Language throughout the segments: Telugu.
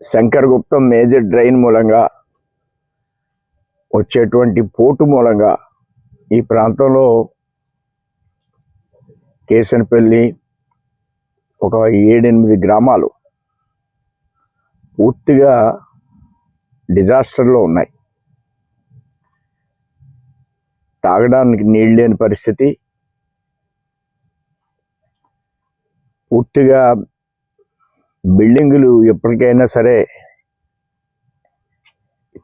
శంకర్ గుప్తం మేజర్ డ్రైన్ మూలంగా వచ్చేటువంటి పోటు మూలంగా ఈ ప్రాంతంలో కేసనపల్లి ఒక ఏడెనిమిది గ్రామాలు పూర్తిగా డిజాస్టర్లో ఉన్నాయి. తాగడానికి నీళ్ళు లేని పరిస్థితి. పూర్తిగా బిల్డింగులు ఎప్పటికైనా సరే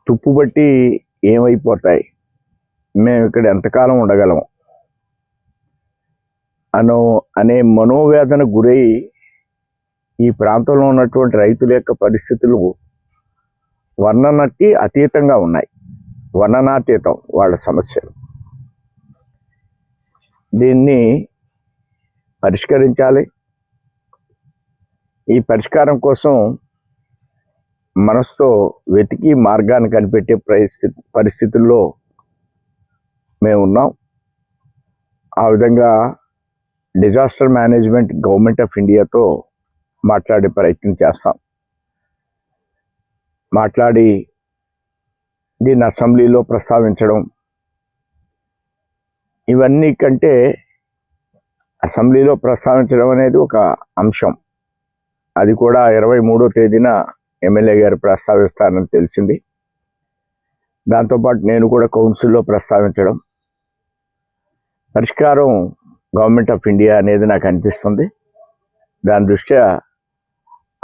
తుప్పు బట్టి ఏమైపోతాయి. మేము ఇక్కడ ఎంతకాలం ఉండగలము అను అనే మనోవేదన గురై ఈ ప్రాంతంలో ఉన్నటువంటి రైతుల యొక్క పరిస్థితులు వర్ణనకి అతీతంగా ఉన్నాయి. వర్ణనాతీతం వాళ్ళ సమస్యలు. దీన్ని పరిష్కరించాలి. ఈ పరిష్కారం కోసం మనసుతో వెతికి మార్గాన్ని కనిపెట్టే పరిస్థితి పరిస్థితుల్లో మేము ఉన్నాం. ఆ విధంగా డిజాస్టర్ మేనేజ్మెంట్ గవర్నమెంట్ ఆఫ్ ఇండియాతో మాట్లాడే ప్రయత్నం చేస్తాం. మాట్లాడి దీన్ని అసెంబ్లీలో ప్రస్తావించడం ఇవన్నీ కంటే అసెంబ్లీలో ప్రస్తావించడం అనేది ఒక అంశం. అది కూడా ఇరవై మూడో తేదీన ఎమ్మెల్యే గారు ప్రస్తావిస్తారని తెలిసింది. దాంతోపాటు నేను కూడా కౌన్సిల్లో ప్రస్తావించడం. పరిష్కారం గవర్నమెంట్ ఆఫ్ ఇండియా అనేది నాకు అనిపిస్తుంది. దాని దృష్ట్యా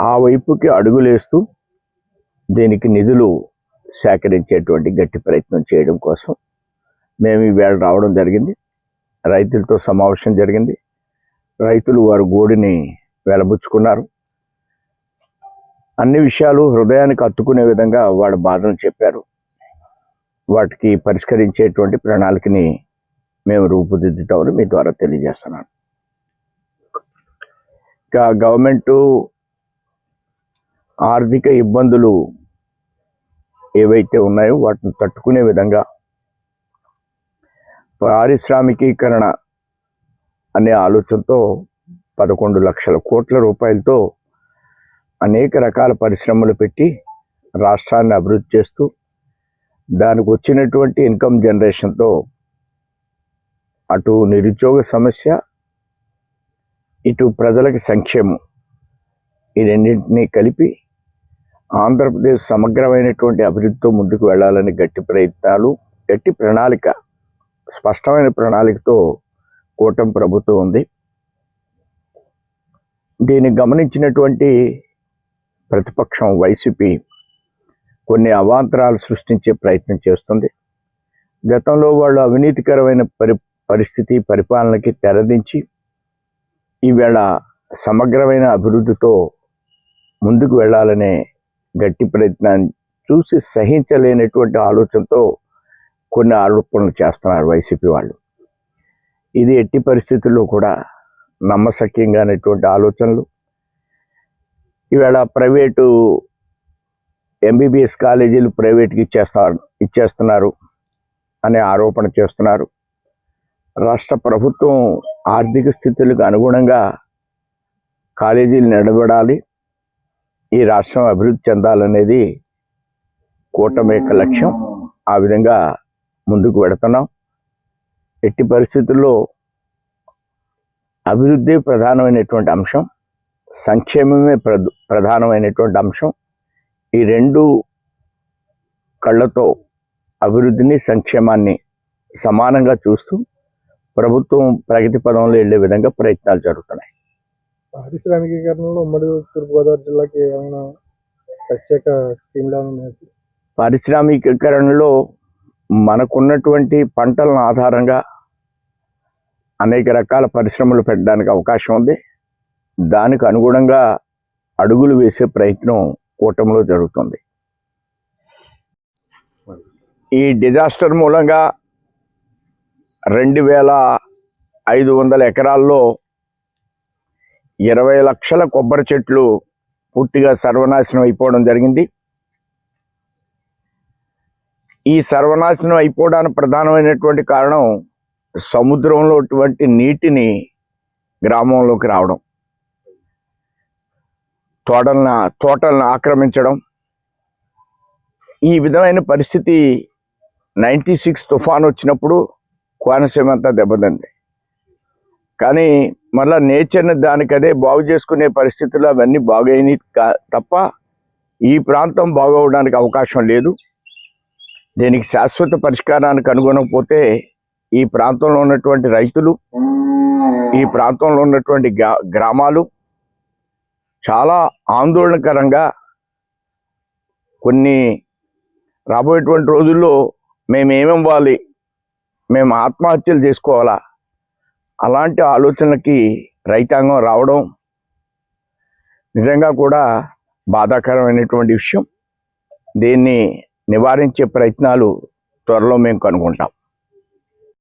ఆ వైపుకి అడుగులేస్తూ దీనికి నిధులు సేకరించేటువంటి గట్టి ప్రయత్నం చేయడం కోసం మేము ఈవేళ రావడం జరిగింది. రైతులతో సమావేశం జరిగింది. రైతులు వారు గోడిని వెలబుచ్చుకున్నారు. అన్ని విషయాలు హృదయానికి అత్తుకునే విధంగా వాడు బాధను చెప్పారు వాటికి పరిష్కరించేటువంటి ప్రణాళికని మేము రూపుదిద్దుతామని మీ ద్వారా తెలియజేస్తున్నాను. ఇంకా గవర్నమెంటు ఆర్థిక ఇబ్బందులు ఏవైతే ఉన్నాయో వాటిని తట్టుకునే విధంగా పారిశ్రామికీకరణ అనే ఆలోచనతో పదకొండు లక్షల కోట్ల రూపాయలతో అనేక రకాల పరిశ్రమలు పెట్టి రాష్ట్రాన్ని అభివృద్ధి చేస్తూ దానికి వచ్చినటువంటి ఇన్కమ్ జనరేషన్తో అటు నిరుద్యోగ సమస్య ఇటు ప్రజలకి సంక్షేమం. ఈ రెండింటినీ కలిపి ఆంధ్రప్రదేశ్ సమగ్రమైనటువంటి అభివృద్ధితో ముందుకు వెళ్ళాలని గట్టి ప్రయత్నాలు గట్టి ప్రణాళిక స్పష్టమైన ప్రణాళికతో కూటమి ప్రభుత్వం ఉంది. దీన్ని గమనించినటువంటి ప్రతిపక్షం వైసీపీ కొన్ని అవాంతరాలు సృష్టించే ప్రయత్నం చేస్తుంది. గతంలో వాళ్ళు అవినీతికరమైన పరి పరిస్థితి పరిపాలనకి తెరదించి ఈవేళ సమగ్రమైన అభివృద్ధితో ముందుకు వెళ్ళాలనే గట్టి ప్రయత్నాన్ని చూసి సహించలేనటువంటి ఆలోచనతో కొన్ని ఆరోపణలు చేస్తున్నారు వైసీపీ వాళ్ళు. ఇది ఎట్టి పరిస్థితుల్లో కూడా నమ్మశక్యంగానేటువంటి ఆలోచనలు. ఈవేళ ప్రైవేటు ఎంబీబీఎస్ కాలేజీలు ప్రైవేట్కి ఇచ్చేస్తా ఇచ్చేస్తున్నారు అనే ఆరోపణ చేస్తున్నారు. రాష్ట్ర ప్రభుత్వం ఆర్థిక స్థితులకు అనుగుణంగా కాలేజీలు నిలబడాలి. ఈ రాష్ట్రం అభివృద్ధి చెందాలనేది కూటమి యొక్క లక్ష్యం. ఆ విధంగా ముందుకు వెడుతున్నాం ఎట్టి పరిస్థితుల్లో అభివృద్ధి ప్రధానమైనటువంటి అంశం. సంక్షేమమే ప్రధ ప్రధానమైనటువంటి అంశం. ఈ రెండు కళ్ళతో అభివృద్ధిని సంక్షేమాన్ని సమానంగా చూస్తూ ప్రభుత్వం ప్రగతి పదంలో వెళ్ళే విధంగా ప్రయత్నాలు జరుగుతున్నాయి. పారిశ్రామికీకరణలో ఉమ్మడి తూర్పుగోదావరి జిల్లాకి ఏమైనా ప్రత్యేక స్కీమ్లు? పారిశ్రామికీకరణలో మనకున్నటువంటి పంటలను ఆధారంగా అనేక రకాల పరిశ్రమలు పెట్టడానికి అవకాశం ఉంది. దానికి అనుగుణంగా అడుగులు వేసే ప్రయత్నం కూటమిలో జరుగుతుంది. ఈ డిజాస్టర్ మూలంగా రెండు వేల ఐదు వందల ఎకరాల్లో ఇరవై లక్షల కొబ్బరి చెట్లు పూర్తిగా సర్వనాశనం అయిపోవడం జరిగింది. ఈ సర్వనాశనం అయిపోవడానికి ప్రధానమైనటువంటి కారణం సముద్రంలో అటువంటి నీటిని గ్రామంలోకి రావడం. తోటలను తోటలను ఆక్రమించడం. ఈ విధమైన పరిస్థితి నైంటీ సిక్స్ తుఫాన్ వచ్చినప్పుడు కోనసీమ అంతా దెబ్బతింది. కానీ మళ్ళా నేచర్ని దానికదే బాగు చేసుకునే పరిస్థితులు అవన్నీ బాగైనవి కా- తప్ప ఈ ప్రాంతం బాగవడానికి అవకాశం లేదు. దీనికి శాశ్వత పరిష్కారాన్ని కనుగొనకపోతే ఈ ప్రాంతంలో ఉన్నటువంటి రైతులు ఈ ప్రాంతంలో ఉన్నటువంటి గ్రా- గ్రామాలు చాలా ఆందోళనకరంగా కొన్ని రాబోయేటువంటి రోజుల్లో మేము ఏమివ్వాలి? మేము ఆత్మహత్యలు చేసుకోవాలా? అలాంటి ఆలోచనలకి రైతాంగం రావడం నిజంగా కూడా బాధాకరమైనటువంటి విషయం. దీన్ని నివారించే ప్రయత్నాలు త్వరలో మేము కనుగొంటాం.